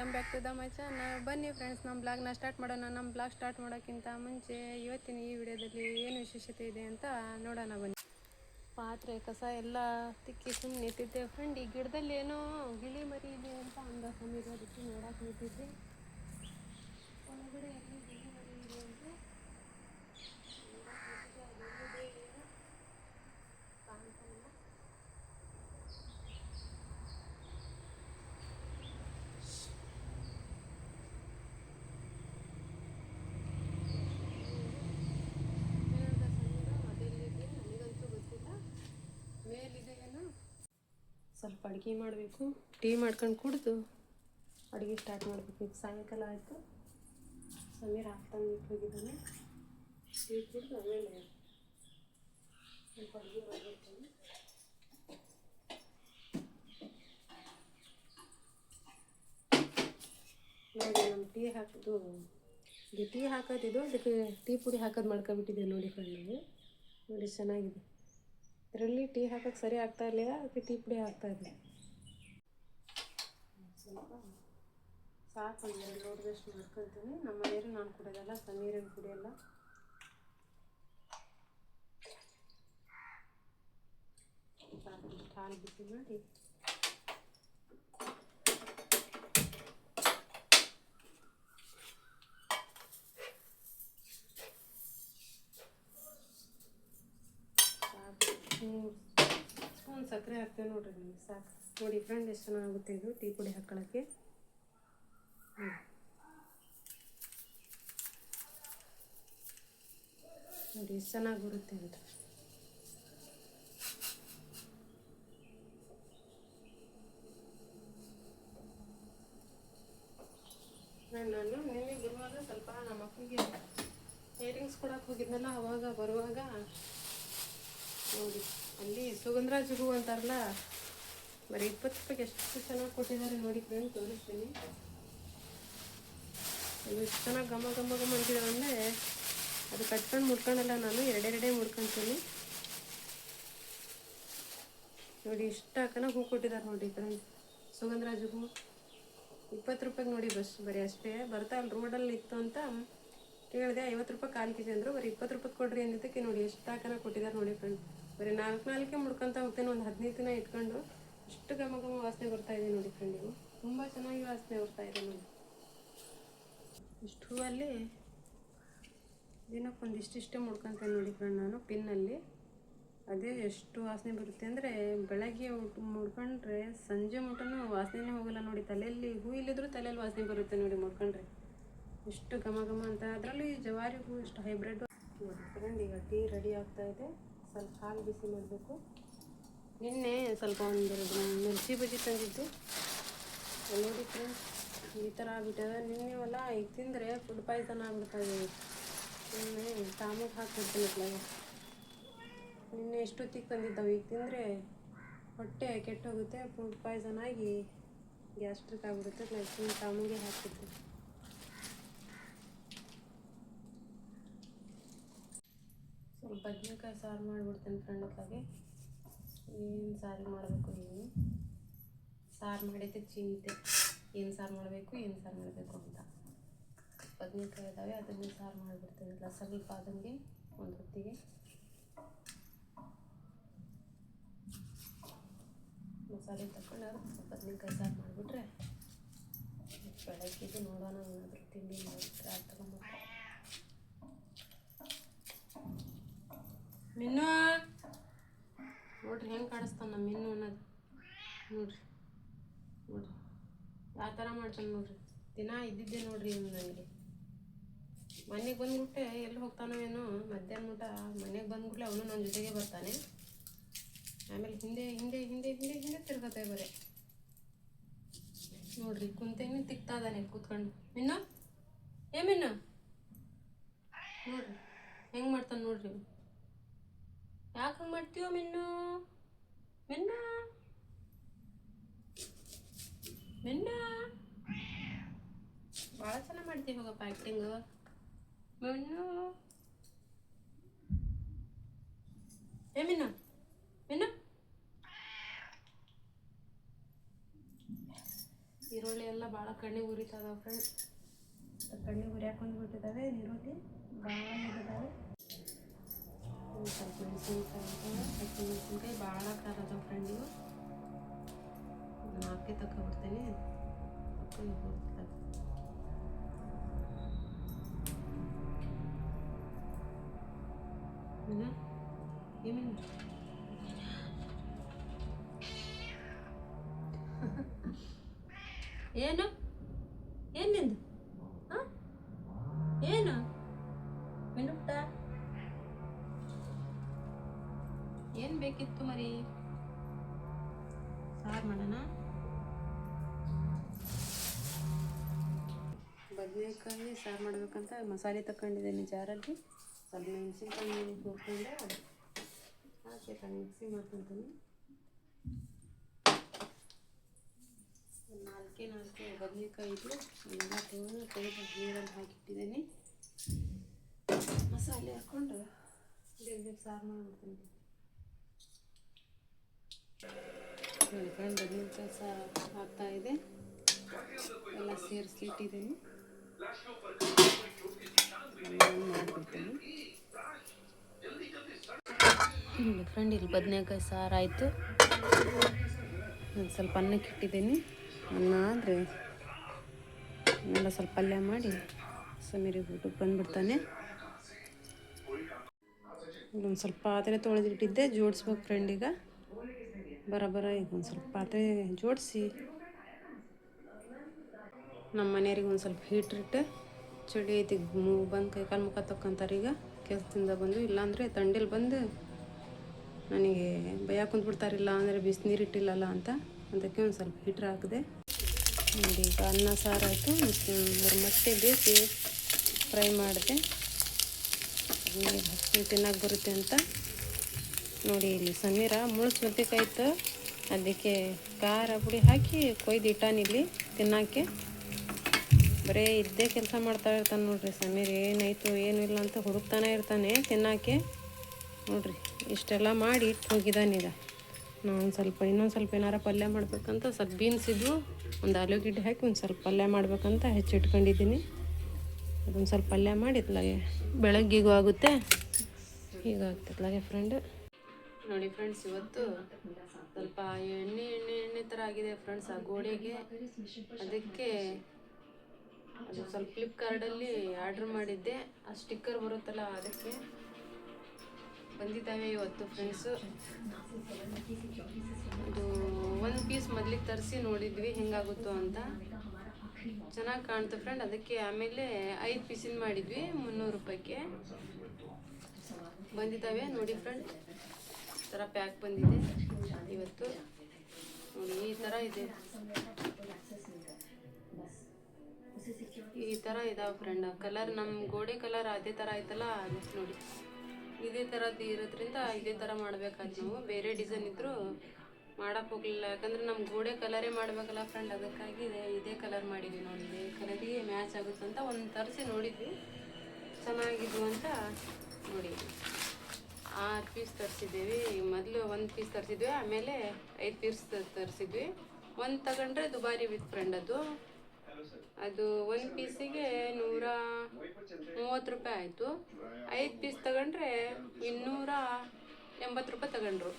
Welcome back to the my ಬನ್ನಿ friends ನಮ್ಮ ಬ್ಲಾಗ್ನ start ಮಾಡೋಣ. ನಮ್ಮ ಬ್ಲಾಗ್ ಸ್ಟಾರ್ಟ್ ಮಾಡೋಕ್ಕಿಂತ ಮುಂಚೆ ಇವತ್ತಿನ ಈ ವಿಡಿಯೋದಲ್ಲಿ ಏನು ವಿಶೇಷತೆ ಇದೆ ಅಂತ ನೋಡೋಣ ಬನ್ನಿ. ಪಾತ್ರೆ, ಕಸ ಎಲ್ಲ ತಿಕ್ಕಿ ಸುಮ್ಮನೆ ನಿಂತಿದ್ದೆ ಫ್ರೆಂಡ್ ಈ ಗಿಡದಲ್ಲಿ ಏನೋ ಗಿಳಿ ಮರಿ ಇದೆ ಅಂತ ಅಂದ ಸಮೀರ ಅದಕ್ಕೆ ನೋಡಕ್ಕೆ ನಿಂತಿದ್ದೆ ಒಳಗಡೆ ಎಲ್ಲಿ ಗಿಳಿ ಮರಿ ಇದೆ ಅಂತ ನೋಡಕ್ಕೆ ನಿಂತಿದ್ದೆ, ಅದು ಎಲ್ಲಿದೆ ಏನೋ ಕಾಣ್ತಾ ಇಲ್ಲ ಏನಂತ ಸಮೀರ ಅದೆಲ್ಲಿದೆ ನನಗಂತೂ ಗೊತ್ತಿಲ್ಲ ಮೇಲಿದೆ ಏನೋ ಸ್ವಲ್ಪ ಅಡುಗೆ ಮಾಡಬೇಕು. ಟೀ ಮಾಡ್ಕೊಂಡು ಕುಡಿದು. ಅಡುಗೆ ಸ್ಟಾರ್ಟ್ ಮಾಡಬೇಕು. ಈಗ ಸಾಯಂಕಾಲ ಆಯಿತು. ಸಮೀರ್ ಹಾಕ್ತಾನೆ ಹೋಗಿದ್ದಾನೆ. ಟೀ ಕುಡಿದು ಆಮೇಲೆ ಸ್ವಲ್ಪ ಅಡುಗೆ ಮಾಡಬೇಕು ನೋಡಿ ನಮ್ಮ ಟೀ ಹಾಕಿದ್ದು ಇದು ಟೀ ಹಾಕೋದಿದ್ದು ಅದಕ್ಕೆ ಟೀ ಪುಡಿ ಹಾಕೋದು ಮಾಡ್ಕೊಬಿಟ್ಟಿದೆ ನೋಡಿ ಫ್ರೆಂಡ್ ನೋಡಿ ಚೆನ್ನಾಗಿದೆ. ಇದರಲ್ಲಿ ಟೀ ಹಾಕೋಕ್ಕೆ ಸರಿ ಆಗ್ತಾ ಇರಲಿಲ್ಲ, ಅದಕ್ಕೆ ಟೀ ಪುಡಿ ಹಾಕ್ತಾ ಇದ್ದೆ. ಸ್ವಲ್ಪ ಸಾಕು ಒಂದು ಎರಡು ಲೋಟದಷ್ಟು ಮಾಡ್ಕೊಳ್ತೀನಿ. ನಮ್ಮ ಮನೆಯವರು ನಾನು ಕುಡಿಯೋದಲ್ಲ ಸಮೀರನ್ನು ಕುಡಿಯೋಲ್ಲ. ಸಾಕು ಹಾಲು ಬಿಸಿ ಮಾಡಿ. ಸ್ಪೂನ್ ಸಕ್ಕರೆ ಹಾಕ್ತೇವೆ ನೋಡ್ರಿ ನಿಮಗೆ, ಸಾಕು. ನೋಡಿ ಫ್ರೆಂಡ್ ಎಷ್ಟು ಚೆನ್ನಾಗುತ್ತೆ ಇದು, ಟೀ ಪುಡಿ ಹಾಕೊಳ್ಳೋಕ್ಕೆ ಹ್ಞೂ ನೋಡಿ, ಎಷ್ಟು ಚೆನ್ನಾಗಿ ಬರುತ್ತೆ ಅಂತ ನಾನು ನಿನ್ನೆ ಬರುವಾಗ ಸ್ವಲ್ಪ ನಮ್ಮ ಅಪ್ಪಗೆ ಇಯರಿಂಗ್ಸ್ ಕೊಡಕ್ಕೆ ಹೋಗಿದ್ನಲ್ಲ, ಅವಾಗ ಬರುವಾಗ ನೋಡಿ. ಅಲ್ಲಿ ಸುಗಂಧರಾಜ ಹೂ ಅಂತಾರಲ್ಲ, ಬರೀ ಇಪ್ಪತ್ತು ರೂಪಾಯಿಗೆ ಎಷ್ಟು ಚೆನ್ನಾಗಿ ಕೊಟ್ಟಿದ್ದಾರೆ ನೋಡಿ ಫ್ರೆಂಡ್ ತೋರಿಸ್ತೀನಿ. ಇದು ಎಷ್ಟು ಚೆನ್ನಾಗಿ ಘಮ ಘಮ ಘಮ ಅಂತಿದ್ದಾವೆ ಅಂದರೆ ಅದು ಕಟ್ಕೊಂಡು ಮುಡ್ಕೊಂಡಲ್ಲ ನಾನು, ಎರಡೆರಡೇ ಮುಡ್ಕೊತೀನಿ ನೋಡಿ, ಇಷ್ಟು ಹಾಕೋಣ ಹೂ ಕೊಟ್ಟಿದ್ದಾರೆ ನೋಡಿ ಫ್ರೆಂಡ್ ಸುಗಂಧರಾಜ ಹೂ ಇಪ್ಪತ್ತು ರೂಪಾಯಿಗೆ ನೋಡಿ ಬಸ್, ಬರೀ ಅಷ್ಟೇ. ಬರ್ತಾ ಅಲ್ಲಿ ರೋಡಲ್ಲಿ ಇತ್ತು ಅಂತ ಕೇಳಿದೆ, ಐವತ್ತು ರೂಪಾಯಿ ಕಾಲು ಕೆ ಜಿ ಅಂದರು, ಬರೀ ಇಪ್ಪತ್ತು ರೂಪಾಯಿ ಕೊಡ್ರಿ ಅಂದಿದ್ದಕ್ಕೆ ನೋಡಿ, ಎಷ್ಟು ಹಾಕೋಣ ಕೊಟ್ಟಿದ್ದಾರೆ ನೋಡಿ ಫ್ರೆಂಡ್ ಬರೀ ನಾಲ್ಕು ನಾಲ್ಕೇ ಮುಡ್ಕೊಂತ ಹೋಗ್ತೇನೆ, ಒಂದು ಹದಿನೈದು ದಿನ ಇಟ್ಕೊಂಡು ಅಷ್ಟು ಘಮ ಘಮ ವಾಸನೆ ಬರ್ತಾ ಇದೆ ನೋಡಿ ಇವು ತುಂಬ ಚೆನ್ನಾಗಿ ವಾಸನೆ ಬರ್ತಾ ಇದೆ ನೋಡಿ. ಇಷ್ಟು ಹೂವಲ್ಲಿ ದಿನಕ್ಕೆ ಒಂದು ಇಷ್ಟಿಷ್ಟೇ ಮುಡ್ಕೊತೇನೆ ನೋಡಿ ಫ್ರೆಂಡ್ ನಾನು, ಪಿನ್ನಲ್ಲಿ. ಅದೇ ಎಷ್ಟು ವಾಸನೆ ಬರುತ್ತೆ ಅಂದರೆ ಬೆಳಗ್ಗೆ ಊಟ ಮುಡ್ಕೊಂಡ್ರೆ ಸಂಜೆ ಮುಟನೂ ವಾಸನೆನೇ ಹೋಗಲ್ಲ ನೋಡಿ, ತಲೆಯಲ್ಲಿ ಹೂ ಇಲ್ಲಿದ್ರು ತಲೆಯಲ್ಲಿ ವಾಸನೆ ಬರುತ್ತೆ ನೋಡಿ ಮುಡ್ಕೊಂಡ್ರೆ. ಎಷ್ಟು ಘಮ ಘಮ ಅಂತ, ಅದರಲ್ಲಿ ಜವಾರಿ ಹೂ ಎಷ್ಟು ಹೈಬ್ರಿಡ್ ನೋಡಿ ಫ್ರೆಂಡ್ ಈಗ ಟೀ ರೆಡಿ ಆಗ್ತಾ ಇದೆ. ಸ್ವಲ್ಪ ಹಾಲು ಬಿಸಿ ಮಾಡಬೇಕು. ನಿನ್ನೆ ಸ್ವಲ್ಪ ಒಂದೆರಡು ಮಿರ್ಚಿ ಬಜ್ಜಿ ತಂದಿದ್ದು. ನೋಡಿ ಫ್ರೆಂಡ್ಸ್ ಈ ಥರ ಆಗ್ಬಿಟ್ಟದ. ನಿನ್ನೆ ಹೊಲ ಈಗ ತಿಂದರೆ ಫುಡ್ ಪಾಯ್ಸನ್ ಆಗ್ಬಿಡ್ತದೆ ನಿನ್ನೆ ಹಾಕ್ಬಿಡ್ತೀನಿ ಇತ್ಲಾಗ ನಿನ್ನೆ ಎಷ್ಟೊತ್ತಿಗೆ ತಂದಿದ್ದಾವೆ. ಈಗ ತಿಂದರೆ ಹೊಟ್ಟೆ ಕೆಟ್ಟೋಗುತ್ತೆ ಫುಡ್ ಪಾಯ್ಸನ್ ಆಗಿ ಗ್ಯಾಸ್ಟ್ರಿಕ್ ಆಗಿಬಿಡುತ್ತೆ. ಲೈಕ್ ತಾಮಗೆ ಹಾಕ್ಬಿಡ್ತೀನಿ ಬದನೆಕಾಯಿ ಸಾರು ಮಾಡಿಬಿಡ್ತೇನೆ ಫ್ರೆಂಡ್ ಹೊತ್ತಾಗೆ ಏನು ಸಾರು ಮಾಡಬೇಕು ಏನು ಸಾರು ಮಾಡಿದ್ದೆ ಚಿಂತೆ. ಏನು ಸಾರು ಮಾಡಬೇಕು, ಏನು ಸಾರು ಮಾಡಬೇಕು ಅಂತ. ಬದನೆಕಾಯಿ ಇದ್ದಾವೆ ಅದನ್ನು ಸಾರು ಮಾಡಿಬಿಡ್ತೀನಿ. ಇಲ್ಲ, ಸ್ವಲ್ಪ ಅದನ್ಗೆ, ಒಂದು ಹೊತ್ತಿಗೆ. ಮಸಾಲೆ ತಗೊಂಡು ಬದನೆಕಾಯಿ ಸಾರು ಮಾಡಿಬಿಟ್ರೆ ಬೆಳಗ್ಗೆದು ನೋಡೋಣ, ಏನಾದರೂ ತಿಂಡಿ ಮಾಡಿಬಿಟ್ರೆ ಅದು ಮಿನ್ನು ನೋಡ್ರಿ, ಹೆಂಗೆ ಕಾಣಿಸ್ತಾನ ಮಿನ್ನು ಅನ್ನೋದು. ನೋಡ್ರಿ. ನೋಡ್ರಿ. ಯಾವ ಥರ ಮಾಡ್ತಾನೆ ನೋಡ್ರಿ. ದಿನ ಇದ್ದಿದ್ದೆ ನೋಡ್ರಿ ನನಗೆ ಮನೆಗೆ ಬಂದ್ಬಿಟ್ಟೆ ಎಲ್ಲಿ ಹೋಗ್ತಾನೋ ಏನೋ, ಮಧ್ಯಾಹ್ನ ಊಟ, ಮನೆಗೆ ಬಂದ್ಬಿಟ್ಲೆ ಅವನು ನನ್ನ ಜೊತೆಗೆ ಬರ್ತಾನೆ. ಆಮೇಲೆ ಹಿಂದೆ ಹಿಂದೆ ಹಿಂದೆ ಹಿಂದೆ ಹಿಂದೆ ತಿರ್ಗತ್ತೆ ಬರೇ. ನೋಡ್ರಿ, ಕುಂತೇನೆ ತಿಕ್ತಾ ಇದ್ದಾನೆ ಕೂತ್ಕೊಂಡು. ಮಿನ್ನು? ಏ ಮಿನ್ನು? ನೋಡ್ರಿ, ಹೆಂಗೆ ಮಾಡ್ತಾನೆ ನೋಡ್ರಿ. ಯಾಕೆ ಮಾಡ್ತೀವೋ ಮಿನ್ನು? ಮಿನ್ನ? ಮಿನ್ನ? ಭಾಳ ಚೆನ್ನಾಗಿ ಮಾಡ್ತೀವಿ ಹೋಗಪ್ಪ ಆ್ಯಕ್ಟಿಂಗು ಮಿನ್ನು? ಏ ಮಿನ್ನು? ಮಿನ್ನು? ಈರುಳ್ಳಿ ಎಲ್ಲ ಭಾಳ ಕಣ್ಣಿಗೆ ಉರಿತಾವ ಫ್ರೆಂಡ್ ಕಣ್ಣಿಗೆ ಉರಿಯಾಕೊಂಡು ಬಿಟ್ಟಿದ್ದಾವೆ ಈರುಳ್ಳಿ ಭಾಳ ಇದಾವೆ ಒಂದು ಸ್ವಲ್ಪ ಮೆಣಸಿನ್ಕಾಯಿ ಹಸಿಮೆಣಸಿನ್ಕಾಯಿ ಭಾಳ ಖಾರ ಅದಾವೆ ಫ್ರೆಂಡ್ ಇವು ನಾಲ್ಕೇ ತಗೊಬಿಡ್ತೇನೆ ಹೋಗ್ತದೆ ಏನೇನು ಏನು ಏನು ಏನು ಬೇಕಿತ್ತು ಮರಿ ಸಾರು ಮಾಡೋಣ ಬದನೆಕಾಯಿ ಸಾರು ಮಾಡ್ಬೇಕಂತ ಮಸಾಲೆ ತಗೊಂಡಿದ್ದೀನಿ ಜಾರಲ್ಲಿ ಸ್ವಲ್ಪ ಮೆಣಸಿನ್ಕಾಯಿ ಹುರ್ಕೊಂಡು ಹಾಕಿ ಮಿಕ್ಸಿ ಮಾಡ್ಕೊತೀನಿ ಒಂದು ನಾಲ್ಕೇ ನಾಲ್ಕು ಬದನೆಕಾಯಿ ಇದ್ದು ಎಲ್ಲ ತೊಗೊಂಡು ತೆಗೆದು ನೀರಲ್ಲಿ ಹಾಕಿಟ್ಟಿದ್ದೀನಿ ಮಸಾಲೆ ಹಾಕ್ಕೊಂಡು ಬೇಗ ಬೇಗ ಸಾರು ಮಾಡ್ಬಿಡ್ತೀನಿ ನೋಡಿ ಫ್ರೆಂಡ್ ಮಾಡಿಬಿಡ್ತೀನಿ ಫ್ರೆಂಡ್, ಇಲ್ಲಿ ಬದನೆಕಾಯಿ ಸಾರು ಆಯಿತು. ಒಂದು ಸ್ವಲ್ಪ ಅನ್ನಕ್ಕೆ ಇಟ್ಟಿದ್ದೀನಿ. ಅನ್ನ ಆದರೆ ಎಲ್ಲ ಸ್ವಲ್ಪ ಪಲ್ಯ ಮಾಡಿ ಸಮೀರಿ ಊಟಕ್ಕೆ ಬಂದ್ಬಿಡ್ತಾನೆ. ಒಂದು ಸ್ವಲ್ಪ ಆದರೆ ತೊಳೆದಿಟ್ಟಿದ್ದೆ, ಜೋಡಿಸ್ಬೇಕು ಫ್ರೆಂಡ್ ಈಗ. ಬರೋಬ್ಬರ ಈಗ ಒಂದು ಸ್ವಲ್ಪ ಪಾತ್ರೆ ಜೋಡಿಸಿ. ನಮ್ಮ ಮನೆಯವ್ರಿಗೆ ಒಂದು ಸ್ವಲ್ಪ ಹೀಟ್ರಿಟ್ಟು ಚಳಿ ಐತಿ, ಮೂ ಬಂದು ಕೈ ಕಾಲು ಮುಖ ತಕ್ಕೊಂತಾರೆ ಈಗ. ಕೆಲಸದಿಂದ ಬಂದು ಇಲ್ಲಾಂದರೆ ತಂಡಿಲಿ ಬಂದು ನನಗೆ ಭಯ ಕುಂತ್ಬಿಡ್ತಾರೆ ಇಲ್ಲ ಅಂದರೆ ಬಿಸಿನೀರು ಇಟ್ಟಿಲ್ಲಲ್ಲ ಅಂತ. ಅದಕ್ಕೆ ಒಂದು ಸ್ವಲ್ಪ ಹೀಟ್ರ್ ಹಾಕಿದೆ. ನೋಡಿ, ಈಗ ಅನ್ನ, ಸಾರು ಆಯಿತು. ಮೂರು ಮೊಟ್ಟೆ ಬೇಯಿಸಿ ಫ್ರೈ ಮಾಡಿದೆ. ಹಸಿ ತಿನ್ನಕ್ಕೆ ಬರುತ್ತೆ ಅಂತ. ನೋಡಿ ಇಲ್ಲಿ ಸಮೀರ ಮುಳು ಸೌತೆಕಾಯ್ತು. ಅದಕ್ಕೆ ಖಾರ ಪುಡಿ ಹಾಕಿ ಕೊಯ್ದು ಇಟ್ಟಾನಿಲ್ಲಿ ತಿನ್ನಕ್ಕೆ ಬರೀ ಇದ್ದೇ ಕೆಲಸ ಮಾಡ್ತಾ ಇರ್ತಾನೆ ನೋಡ್ರಿ ಸಮೀರ್, ಏನಾಯಿತು, ಏನು ಇಲ್ಲ ಅಂತ ಹುಡುಕ್ತಾನೆ ಇರ್ತಾನೆ ತಿನ್ನೋಕ್ಕೆ ನೋಡ್ರಿ, ಇಷ್ಟೆಲ್ಲ ಮಾಡಿ ಇಟ್ಟು ಹೋಗಿದ್ದಾನೀಗ ಒಂದು ಸ್ವಲ್ಪ, ಇನ್ನೊಂದು ಸ್ವಲ್ಪ ಏನಾರ ಪಲ್ಯ ಮಾಡ್ಬೇಕಂತ, ಸ್ವಲ್ಪ ಬೀನ್ಸ್ ಇದ್ವು ಒಂದು ಆಲೂಗೆಡ್ಡೆ ಹಾಕಿ ಒಂದು ಸ್ವಲ್ಪ ಪಲ್ಯ ಮಾಡ್ಬೇಕಂತ ಹೆಚ್ಚಿಟ್ಕೊಂಡಿದ್ದೀನಿ. ಅದೊಂದು ಸ್ವಲ್ಪ ಪಲ್ಯ ಮಾಡಿ ಇತ್ಲಾಗೆ ಬೆಳಗ್ಗಿಗೂ ಆಗುತ್ತೆ. ಹೀಗಾಗ್ತಿತ್ಲಾಗೆ ಫ್ರೆಂಡ್ ನೋಡಿ ಫ್ರೆಂಡ್ಸ್ ಇವತ್ತು ಸ್ವಲ್ಪ ಎಣ್ಣೆ ಎಣ್ಣೆ ಎಣ್ಣೆ ಥರ ಆಗಿದೆ ಫ್ರೆಂಡ್ಸ್ ಆ ಗೋಡೆಗೆ. ಅದಕ್ಕೆ ಅದು ಸ್ವಲ್ಪ ಫ್ಲಿಪ್ಕಾರ್ಟಲ್ಲಿ ಆರ್ಡ್ರ್ ಮಾಡಿದ್ದೆ. ಆ ಸ್ಟಿಕ್ಕರ್ ಬರುತ್ತಲ್ಲ, ಅದಕ್ಕೆ ಬಂದಿದ್ದಾವೆ ಇವತ್ತು ಫ್ರೆಂಡ್ಸು ಇದು ಒಂದು ಪೀಸ್ ಮೊದಲಿಗೆ ತರಿಸಿ ನೋಡಿದ್ವಿ, ಹೆಂಗಾಗುತ್ತೋ ಅಂತ. ಚೆನ್ನಾಗಿ ಕಾಣ್ತು ಫ್ರೆಂಡ್ ಅದಕ್ಕೆ ಆಮೇಲೆ ಐದು ಪೀಸಿನ ಮಾಡಿದ್ವಿ, ಮುನ್ನೂರು ರೂಪಾಯಿಗೆ. ಬಂದಿದ್ದಾವೆ ನೋಡಿ ಫ್ರೆಂಡ್ ಥರ ಪ್ಯಾಕ್ ಬಂದಿದೆ. ಇವತ್ತು ನೋಡಿ, ಈ ಥರ ಇದೆ. ಈ ಥರ ಇದಾವೆ ಫ್ರೆಂಡ್ ಕಲರ್ ನಮ್ಮ ಗೋಡೆ ಕಲರ್ ಅದೇ ಥರ ಐತಲ್ಲ ನೋಡಿ. ಇದೇ ಥರದ್ದು ಇರೋದ್ರಿಂದ ಇದೇ ಥರ ಮಾಡ್ಬೇಕಾಯ್ತು ನಾವು. ಬೇರೆ ಡಿಸೈನ್ ಇದ್ದರೂ ಮಾಡೋಕ್ಕೆ ಹೋಗಲಿಲ್ಲ. ಯಾಕಂದ್ರೆ ನಮ್ಮ ಗೋಡೆ ಕಲರೇ ಮಾಡಬೇಕಲ್ಲ ಫ್ರೆಂಡ್ ಅದಕ್ಕಾಗಿ ಇದೇ ಕಲರ್ ಮಾಡಿದ್ವಿ ನೋಡಿ. ಇದೇ ಕಲರಿಗೆ ಮ್ಯಾಚ್ ಆಗುತ್ತೆ ಅಂತ ಒಂದು ತರಿಸಿ ನೋಡಿದ್ವಿ. ಚೆನ್ನಾಗಿದ್ವು ಅಂತ ನೋಡಿ. ಆರು ಪೀಸ್ ತರಿಸಿದ್ದೀವಿ. ಮೊದಲು ಒಂದು ಪೀಸ್ ತರಿಸಿದ್ವಿ, ಆಮೇಲೆ ಐದು ಪೀಸ್ ತರಿಸಿದ್ವಿ. ಒಂದು ತಗೊಂಡ್ರೆ ದುಬಾರಿ ವಿತ್ ಫ್ರೆಂಡ್ ಅದು. ಅದು ಒಂದು ಪೀಸಿಗೆ ನೂರ ಮೂವತ್ತು ರೂಪಾಯಿ ಆಯಿತು. ಐದು ಪೀಸ್ ತಗೊಂಡ್ರೆ ಇನ್ನೂರ ಎಂಬತ್ತು ರೂಪಾಯಿ ತಗೊಂಡ್ರು.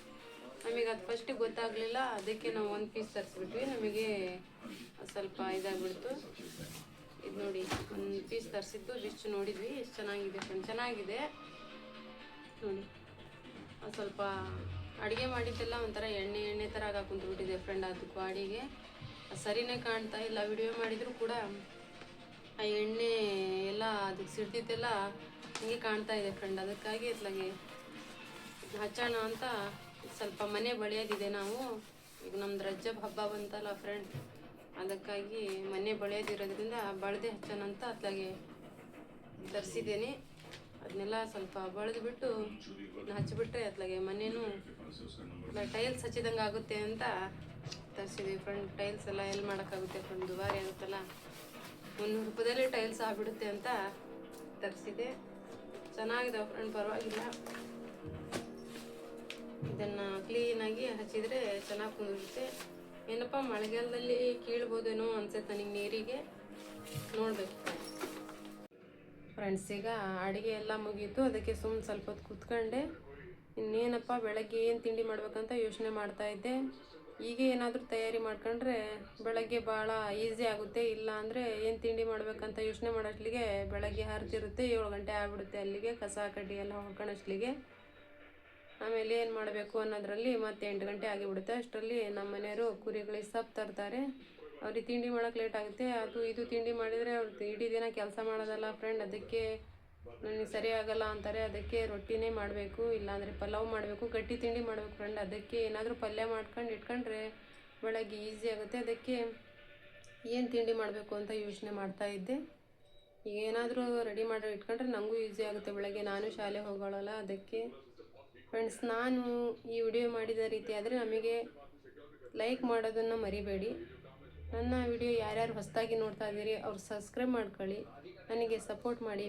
ನಮಗೆ ಅದು ಫಸ್ಟಿಗೆ ಗೊತ್ತಾಗಲಿಲ್ಲ, ಅದಕ್ಕೆ ನಾವು ಒಂದು ಪೀಸ್ ತರಿಸ್ಬಿಟ್ವಿ. ನಮಗೆ ಸ್ವಲ್ಪ ಇದಾಗ್ಬಿಡ್ತು. ಇದು ನೋಡಿ, ಒಂದು ಪೀಸ್ ತರಿಸಿದ್ದು ಇಷ್ಟು ನೋಡಿದ್ವಿ. ಎಷ್ಟು ಚೆನ್ನಾಗಿದೆ ಫ್ರೆಂಡ್ ಚೆನ್ನಾಗಿದೆ. ನೋಡಿ. ಸ್ವಲ್ಪ ಅಡುಗೆ ಮಾಡಿದ್ದೆಲ್ಲ ಒಂಥರ ಎಣ್ಣೆ ಎಣ್ಣೆ ಥರ ಆಗ ಕುಂತ್ಬಿಟ್ಟಿದೆ ಫ್ರೆಂಡ್ ಅದು ಬಾಡಿಗೆ ಸರಿನೇ ಕಾಣ್ತಾ ಇಲ್ಲ ವಿಡಿಯೋ ಮಾಡಿದರೂ ಕೂಡ ಆ ಎಣ್ಣೆ ಎಲ್ಲ ಅದಕ್ಕೆ ಸಿಡ್ತಿತ್ತೆಲ್ಲ ಹಿಂಗೆ ಕಾಣ್ತಾ ಇದೆ ಫ್ರೆಂಡ್ ಅದಕ್ಕಾಗಿ ಇತ್ಲಾಗೆ ಹಚ್ಚೋಣ ಅಂತ ಸ್ವಲ್ಪ ಮನೆ ಬಳಿಯೋದಿದೆ ನಾವು. ಈಗ ನಮ್ದು ರಜ್ಜಬ್ ಹಬ್ಬ ಬಂತಲ್ಲ ಫ್ರೆಂಡ್ ಅದಕ್ಕಾಗಿ ಮನೆ ಬಳಿಯೋದಿರೋದ್ರಿಂದ ಬಳದೆ ಹಚ್ಚೋಣ ಅಂತ ಅತ್ಲಾಗೆ ತರಿಸಿದ್ದೀನಿ. ಅದನ್ನೆಲ್ಲ ಸ್ವಲ್ಪ ಬಳಿದ್ಬಿಟ್ಟು ಹಚ್ಚಿಬಿಟ್ರೆ ಅತ್ಲಾಗೆ ಮನೇನು ಟೈಲ್ಸ್ ಹಚ್ಚಿದಂಗೆ ಆಗುತ್ತೆ ಅಂತ ತರಿಸಿದ್ವಿ ಫ್ರೆಂಡ್. ಟೈಲ್ಸ್ ಎಲ್ಲ ಎಲ್ಲಿ ಮಾಡೋಕ್ಕಾಗುತ್ತೆ ಫ್ರೆಂಡ್? ದುಬಾರಿ ಆಗುತ್ತಲ್ಲ? ಮುನ್ನೂರು ರೂಪಾಯಿದಲ್ಲಿ ಟೈಲ್ಸ್ ಆಗಿಬಿಡುತ್ತೆ ಅಂತ ತರಿಸಿದೆ. ಚೆನ್ನಾಗಿದೆ ಫ್ರೆಂಡ್, ಪರವಾಗಿಲ್ಲ. ಇದನ್ನು ಕ್ಲೀನಾಗಿ ಹಚ್ಚಿದರೆ ಚೆನ್ನಾಗಿ ಕುಂದಿರುತ್ತೆ. ಏನಪ್ಪ, ಮಳೆಗಾಲದಲ್ಲಿ ಕೀಳ್ಬೋದೇನೋ ಅನ್ಸುತ್ತೆ ನನಗೆ ನೀರಿಗೆ? ನೋಡ್ಬೇಕು. ಫ್ರೆಂಡ್ಸ್ ಈಗ ಅಡುಗೆ ಎಲ್ಲ ಮುಗೀತು, ಅದಕ್ಕೆ ಸುಮ್ಮನೆ ಸ್ವಲ್ಪ ಹೊತ್ತು ಕೂತ್ಕೊಂಡೆ. ಇನ್ನೇನಪ್ಪ, ಬೆಳಗ್ಗೆ ಏನು ತಿಂಡಿ ಮಾಡ್ಬೇಕಂತ ಯೋಚನೆ ಮಾಡ್ತಾ ಇದ್ದೆ. ಈಗ ಏನಾದರೂ ತಯಾರಿ ಮಾಡ್ಕೊಂಡ್ರೆ ಬೆಳಗ್ಗೆ ಭಾಳ ಈಸಿ ಆಗುತ್ತೆ, ಇಲ್ಲ ಅಂದರೆ ಏನು ತಿಂಡಿ ಮಾಡ್ಬೇಕಂತ ಯೋಚನೆ ಮಾಡೋಷ್ಟಿಗೆ ಬೆಳಗ್ಗೆ ಹರಿತಿರುತ್ತೆ ಏಳು ಗಂಟೆ ಆಗಿಬಿಡುತ್ತೆ ಅಲ್ಲಿಗೆ, ಕಸ, ಕಡ್ಡಿ ಎಲ್ಲ ಹೊಡ್ಕೊಳ್ಳೋಷ್ಟ್ಲಿಗೆ ಆಮೇಲೆ ಏನು ಮಾಡಬೇಕು ಅನ್ನೋದ್ರಲ್ಲಿ ಮತ್ತೆ ಎಂಟು ಗಂಟೆ ಆಗಿಬಿಡುತ್ತೆ. ಅಷ್ಟರಲ್ಲಿ ನಮ್ಮ ಮನೆಯವರು ಕುರಿಗಳಿಗೆ ಸಪ್ ತರ್ತಾರೆ. ಅವ್ರಿಗೆ ತಿಂಡಿ ಮಾಡೋಕೆ ಲೇಟ್ ಆಗುತ್ತೆ. ಅದು ಇದು ತಿಂಡಿ ಮಾಡಿದರೆ ಅವ್ರು ಇಡೀ ದಿನ ಕೆಲಸ ಮಾಡೋದಲ್ಲ ಫ್ರೆಂಡ್ ಅದಕ್ಕೆ ನನಗೆ ಸರಿ ಆಗಲ್ಲ ಅಂತಾರೆ. ಅದಕ್ಕೆ ರೊಟ್ಟಿನೇ ಮಾಡಬೇಕು. ಇಲ್ಲಾಂದರೆ ಪಲಾವ್ ಮಾಡಬೇಕು. ಗಟ್ಟಿ ತಿಂಡಿ ಮಾಡಬೇಕು ಫ್ರೆಂಡ್ ಅದಕ್ಕೆ ಏನಾದರೂ ಪಲ್ಯ ಮಾಡ್ಕೊಂಡು ಇಟ್ಕೊಂಡ್ರೆ ಬೆಳಗ್ಗೆ ಈಸಿ ಆಗುತ್ತೆ. ಅದಕ್ಕೆ ಏನು ತಿಂಡಿ ಮಾಡಬೇಕು ಅಂತ ಯೋಚನೆ ಮಾಡ್ತಾ ಇದ್ದೆ. ಈಗ ಏನಾದರೂ ರೆಡಿ ಮಾಡಿ ಇಟ್ಕೊಂಡ್ರೆ ನನಗೂ ಈಸಿ ಆಗುತ್ತೆ. ಬೆಳಗ್ಗೆ ನಾನು ಶಾಲೆ ಹೋಗೋಳಲ್ಲ, ಅದಕ್ಕೆ ಫ್ರೆಂಡ್ಸ್ ನಾನು ಈ ವಿಡಿಯೋ ಮಾಡಿದ ರೀತಿ ಆದರೆ ನಮಗೆ ಲೈಕ್ ಮಾಡೋದನ್ನು ಮರಿಬೇಡಿ. ನನ್ನ ವಿಡಿಯೋ ಯಾರ್ಯಾರು ಹೊಸದಾಗಿ ನೋಡ್ತಾ ಇದ್ದೀರಿ ಅವ್ರು ಸಬ್ಸ್ಕ್ರೈಬ್ ಮಾಡ್ಕೊಳ್ಳಿ. ನನಗೆ ಸಪೋರ್ಟ್ ಮಾಡಿ.